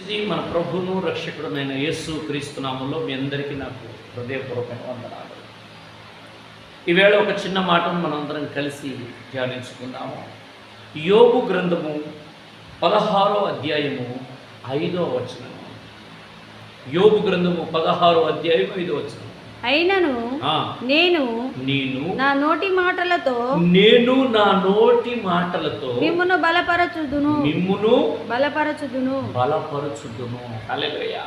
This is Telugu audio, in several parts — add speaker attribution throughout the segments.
Speaker 1: ఇది మన ప్రభువును రక్షకుడమైన యేసు క్రీస్తునామంలో మీ అందరికీ నాకు హృదయపూర్వకమైన వందనాలు. ఈవేళ ఒక చిన్న మాటను మనందరం కలిసి ధ్యానించుకుందాము. యోగు గ్రంథము పదహారో అధ్యాయము ఐదో వచనము. యోగు గ్రంథము పదహారో అధ్యాయం ఐదో వచనం
Speaker 2: అయినను నేను
Speaker 1: నేను
Speaker 2: నా నోటి మాటలతో
Speaker 1: నేను నా నోటి మాటలతో
Speaker 2: మిమ్మును బలపరచుదును.
Speaker 1: మిమ్మును
Speaker 2: బలపరచుదును.
Speaker 1: బలపరచుదును. హల్లెలూయా.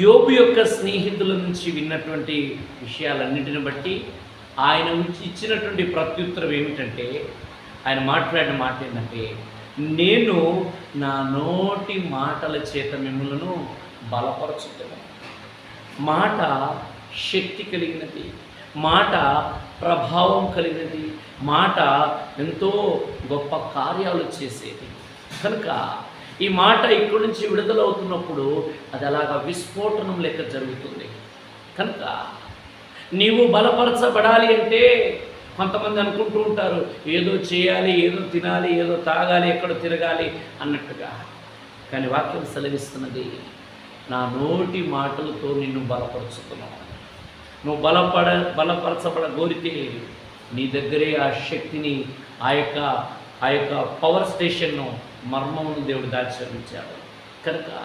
Speaker 1: యోబు యొక్క స్నేహితుల నుంచి విన్నటువంటి విషయాలన్నింటిని బట్టి ఆయన నుంచి ఇచ్చినటువంటి ప్రత్యుత్తరం ఏమిటంటే ఆయన మాట్లాడిన మాట ఏంటంటే నేను నా నోటి మాటల చేత మిమ్మలను బలపరచుతున్నాను మాట శక్తి కలిగినది మాట ప్రభావం కలిగినది మాట ఎంతో గొప్ప కార్యాలు చేసేది. కనుక ఈ మాట ఇక్కడి నుంచి విడుదలవుతున్నప్పుడు అది అలాగా విస్ఫోటనం లెక్క జరుగుతుంది. కనుక నీవు బలపరచబడాలి అంటే కొంతమంది అనుకుంటూ ఉంటారు ఏదో చేయాలి ఏదో తినాలి ఏదో తాగాలి ఎక్కడ తిరగాలి అన్నట్టుగా. కానీ వాక్యం సెలవిస్తున్నది నా నోటి మాటలతో నిన్ను బలపరుచుతున్నాను నువ్వు బలపడ బలపరచబడ కోరితే నీ దగ్గరే ఆ శక్తిని ఆ యొక్క ఆ యొక్క పవర్ స్టేషన్ను మర్మమును దేవుడు దాచిచాడు కనుక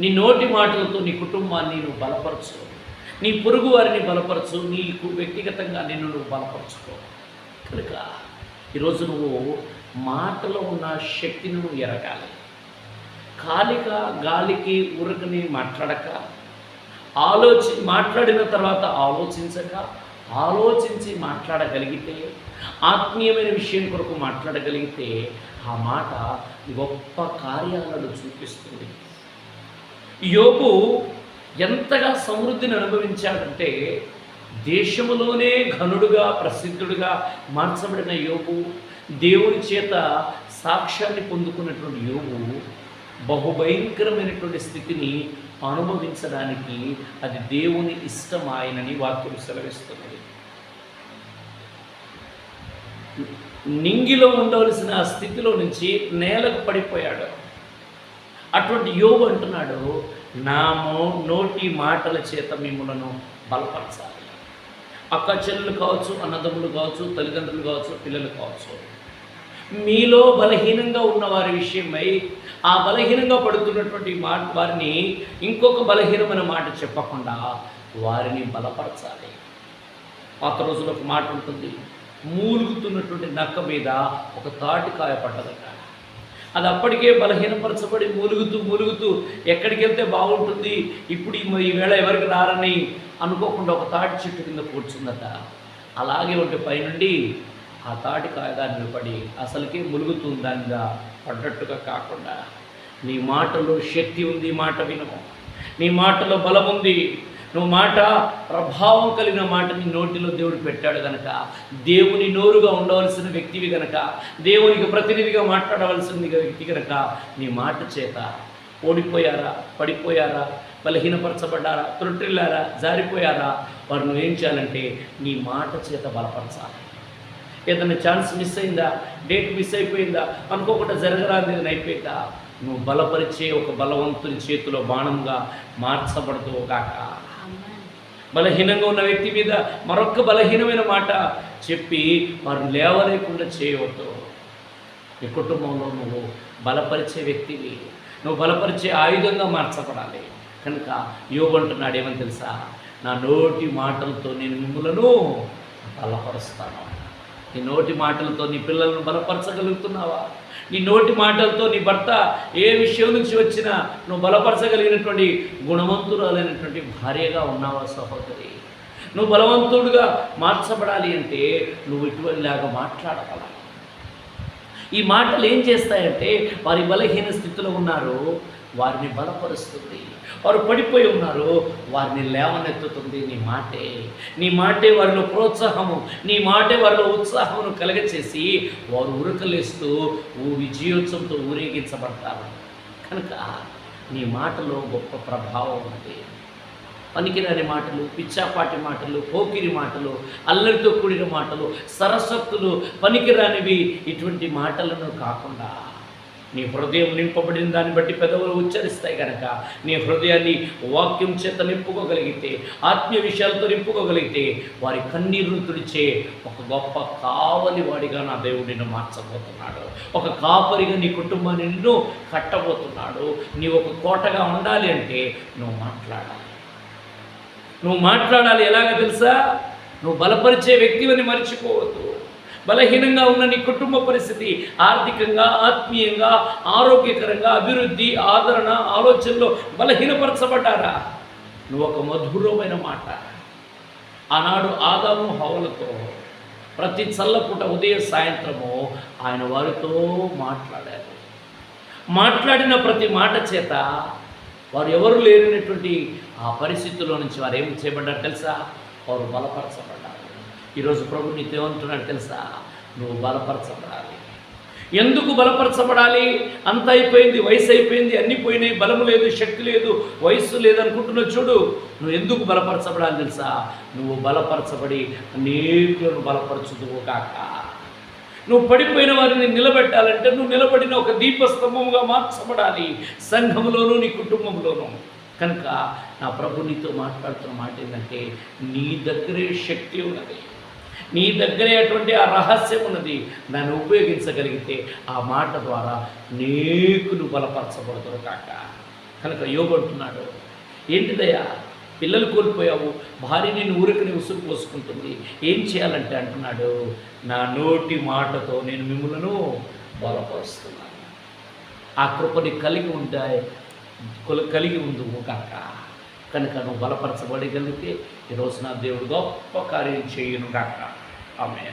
Speaker 1: నీ నోటి మాటలతో నీ కుటుంబాన్ని నువ్వు బలపరచు. నీ పొరుగు వారిని బలపరచు. నీకు వ్యక్తిగతంగా నిన్ను నువ్వు బలపరచుకో. కనుక ఈరోజు నువ్వు మాటలో ఉన్న శక్తిని నువ్వు ఎరగాలి. కాలిక గాలికి ఉరకని మాట్లాడక ఆలోచి మాట్లాడిన తర్వాత ఆలోచించక ఆలోచించి మాట్లాడగలిగితే ఆత్మీయమైన విషయం కొరకు మాట్లాడగలిగితే ఆ మాట గొప్ప కార్యాలను చూపిస్తుంది. యోగు ఎంతగా సమృద్ధిని అనుభవించాడంటే దేశములోనే ఘనుడుగా ప్రసిద్ధుడుగా మార్చబడిన యోగు దేవుని చేత సాక్ష్యాన్ని పొందుకున్నటువంటి యోగు బహుభయంకరమైనటువంటి స్థితిని అనుభవించడానికి అది దేవుని ఇష్టం ఆయనని వాక్యం సెలవిస్తున్నది నింగిలో ఉండవలసిన ఆ స్థితిలో నుంచి నేలకు పడిపోయాడు. అటువంటి యోగు అంటున్నాడు నామో నోటి మాటల చేత మిమ్మలను బలపరచాలి. అక్క చెల్లెలు కావచ్చు అన్నదమ్ములు కావచ్చు తల్లిదండ్రులు కావచ్చు పిల్లలు కావచ్చు. మీలో బలహీనంగా ఉన్న వారి విషయమై ఆ బలహీనంగా పడుతున్నటువంటి మాట వారిని ఇంకొక బలహీనమైన మాట చెప్పకుండా వారిని బలపరచాలి. పాత రోజులు ఒక మాట ఉంటుంది మూలుగుతున్నటువంటి నక్క మీద ఒక తాటికాయ పడ్డదట. అది అప్పటికే బలహీనపరచబడి మూలుగుతూ మూలుగుతూ ఎక్కడికి వెళ్తే బాగుంటుంది ఇప్పుడు ఈ- ఈ వేళ ఎవరికి రారని అనుకోకుండా ఒక తాటి చెట్టు కింద కూర్చుందట. అలాగే ఉంటే పైనుండి ఆ తాటి కాయదాన్ని పడి అసలుకే ములుగుతుంది దానిగా పడ్డట్టుగా కాకుండా నీ మాటలో శక్తి ఉంది మాట విను. నీ మాటలో బలం ఉంది. నువ్వు మాట ప్రభావం కలిగిన మాటని నోటిలో దేవుడు పెట్టాడు గనక దేవుని నోరుగా ఉండవలసిన వ్యక్తివి గనక దేవునికి ప్రతినిధిగా మాట్లాడవలసిన వ్యక్తి గనక నీ మాట చేత ఓడిపోయారా పడిపోయారా బలహీనపరచబడ్డారా త్రుట్టిల్లారా జారిపోయారా? వారు నువ్వేం చేయాలంటే నీ మాట చేత బలపరచాలి. ఏదైనా ఛాన్స్ మిస్ అయిందా? డేట్ మిస్ అయిపోయిందా? అనుకోకుండా జరగరాని అయిపోయిందా? నువ్వు బలపరిచే ఒక బలవంతుని చేతిలో బాణంగా మార్చబడుతూ కాక. బలహీనంగా ఉన్న వ్యక్తి మీద మరొక బలహీనమైన మాట చెప్పి వారు లేవలేకుండా చేయవద్దు. నీ కుటుంబంలో నువ్వు బలపరిచే వ్యక్తివి. నువ్వు బలపరిచే ఆయుధంగా మార్చబడాలి. కనుక యోగు అంటున్నాడు ఏమని తెలుసా? నా నోటి మాటలతో నేను మిమ్మలను బలపరుస్తాను. నీ నోటి మాటలతో నీ పిల్లలను బలపరచగలుగుతున్నావా? నీ నోటి మాటలతో నీ భర్త ఏ విషయం నుంచి వచ్చినా నువ్వు బలపరచగలిగినటువంటి గుణవంతురాలైనటువంటి భార్యగా ఉన్నావా సహోదరి? నువ్వు బలవంతుడుగా మార్చబడాలి అంటే నువ్వు ఇటువంటిలాగా మాట్లాడగల ఈ మాటలు ఏం చేస్తాయంటే వారి బలహీన స్థితిలో ఉన్నారు. వారిని బలపరుస్తుంది. వారు పడిపోయి ఉన్నారు. వారిని లేవనెత్తుతుంది. నీ మాటే. నీ మాటే వారిలో ప్రోత్సాహము. నీ మాటే వారిలో ఉత్సాహమును కలగచేసి వారు ఉరకలేస్తూ ఓ విజయోత్సవంతో ఊరేగించబడతారు. కనుక నీ మాటలో గొప్ప ప్రభావం ఉంది. పనికిరాని మాటలు పిచ్చాపాటి మాటలు పోకిరి మాటలు అల్లరితో కూడిన మాటలు సరస్వత్తులు పనికిరానివి ఇటువంటి మాటలను కాకుండా నీ హృదయం నింపబడిన దాన్ని బట్టి పెదవులు ఉచ్చరిస్తాయి కనుక నీ హృదయాన్ని వాక్యం చేత నింపుకోగలిగితే ఆత్మీయ విషయాలతో నింపుకోగలిగితే వారి కన్నీరును తుడిచే ఒక గొప్ప కావలి వాడిగా నా దేవుడు నిన్ను మార్చబోతున్నాడు. ఒక కాపరిగా నీ కుటుంబాన్ని నిన్ను కట్టబోతున్నాడు. నీ ఒక కోటగా ఉండాలి అంటే నువ్వు మాట్లాడాలి. నువ్వు మాట్లాడాలి ఎలాగ తెలుసా? నువ్వు బలపరిచే వ్యక్తివని మర్చిపోవద్దు. బలహీనంగా ఉన్న నీ కుటుంబ పరిస్థితి ఆర్థికంగా ఆత్మీయంగా ఆరోగ్యకరంగా అభివృద్ధి ఆదరణ ఆలోచనలో బలహీనపరచబడ్డారా? నువ్వు ఒక మధురమైన మాట. ఆనాడు ఆదాము హవలతో ప్రతి చల్లపుట ఉదయ సాయంత్రము ఆయన వారితో మాట్లాడారు. మాట్లాడిన ప్రతి మాట చేత వారు ఎవరు లేనటువంటి ఆ పరిస్థితుల్లో నుంచి వారు ఏం చేయబడ్డారు తెలుసా? వారు బలపరచబడ్డారు. ఈరోజు ప్రభు నీకేమంటున్నాడు తెలుసా? నువ్వు బలపరచబడాలి. ఎందుకు బలపరచబడాలి? అంత అయిపోయింది వయసు అయిపోయింది అన్నీ పోయినాయి బలము లేదు శక్తి లేదు వయస్సు లేదనుకుంటున్నావు చూడు. నువ్వు ఎందుకు బలపరచబడాలి తెలుసా? నువ్వు బలపరచబడి అనేకులను బలపరచుదువు కాక నువ్వు పడిపోయిన వారిని నిలబెట్టాలంటే నువ్వు నిలబడిన ఒక దీపస్తంభముగా మార్చబడాలి సంఘంలోనూ నీ కుటుంబంలోనూ. కనుక నా ప్రభు నీతో మాట్లాడుతున్న మాట ఏంటంటే నీ దగ్గరే శక్తి ఉన్నది. నీ దగ్గరే అటువంటి ఆ రహస్యం ఉన్నది. దాన్ని ఉపయోగించగలిగితే ఆ మాట ద్వారా నేకులు బలపరచబడతారు కాక. కనుక యోగు ఏంటిదయ్యా? పిల్లలు కోల్పోయావు. భార్య నేను ఊరికి ఉసురు పోసుకుంటుంది. ఏం చేయాలంటే? అంటున్నాడు నా నోటి మాటతో నేను మిమ్మలను బలపరుస్తున్నాను. ఆ కృపని కలిగి ఉంటాయి కొల- కలిగి ఉండు కాక. కనుక నువ్వు బలపరచబడగలిగితే ఈరోజు నా దేవుడు గొప్ప కార్యం చేయను కాక ఆమె